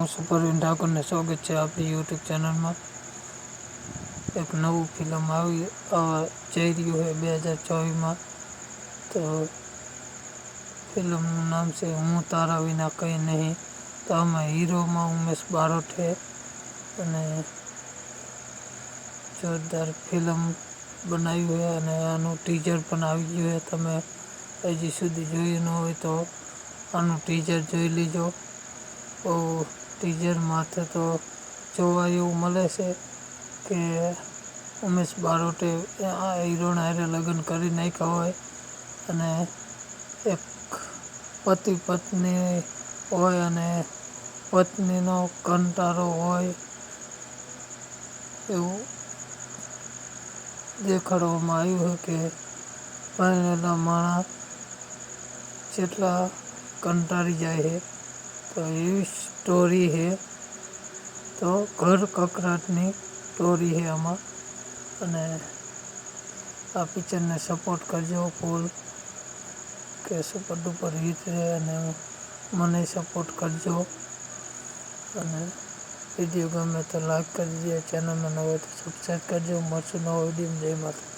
હું સુપરવીન ઠાકોરને સ્વાગત છે આપણી યુટ્યુબ ચેનલમાં. એક નવું ફિલ્મ આવી જઈ રહ્યું છે બે હજાર ચોવીસમાં. તો ફિલ્મનું નામ છે હું તારા વિના કંઈ નહીં. તો આમાં હીરોમાં ઉમેશ બારોટ છે. અને જોરદાર ફિલ્મ બનાવી છે અને આનું ટીઝર પણ આવી ગયું છે. તમે હજી સુધી જોયું ન હોય તો આનું ટીઝર જોઈ લીજો. બહુ ટીઝર માથે તો જોવા એવું મળે છે કે ઉમેશ બારોટે આ હિરોના હારે લગ્ન કરી નાખ્યા હોય અને એક પતિ પત્ની હોય અને પત્નીનો કંટારો હોય એવું દેખાડવામાં આવ્યું છે કે પરણેલા માણસ જેટલા કંટાળી જાય છે. સ્ટોરી છે. તો ઘર કકરાટની સ્ટોરી છે આમાં. અને આ પિક્ચરને સપોર્ટ કરજો ફૂલ કે સુપર ડુપર હિટ રહે અને મને સપોર્ટ કરજો. અને વીડિયો ગમે તો લાઈક કરી દેજો, ચેનલમાં નવો તો સબસ્ક્રાઈબ કરજો. મળશું નવો વીડિયો જય માતા